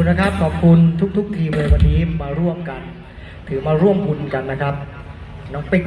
ุณนะครับ ขอบคุณทุก ๆ ทีมเลยวันนี้มาร่วมกัน ถือมาร่วมบุญกันนะครับ น้องปิ๊ก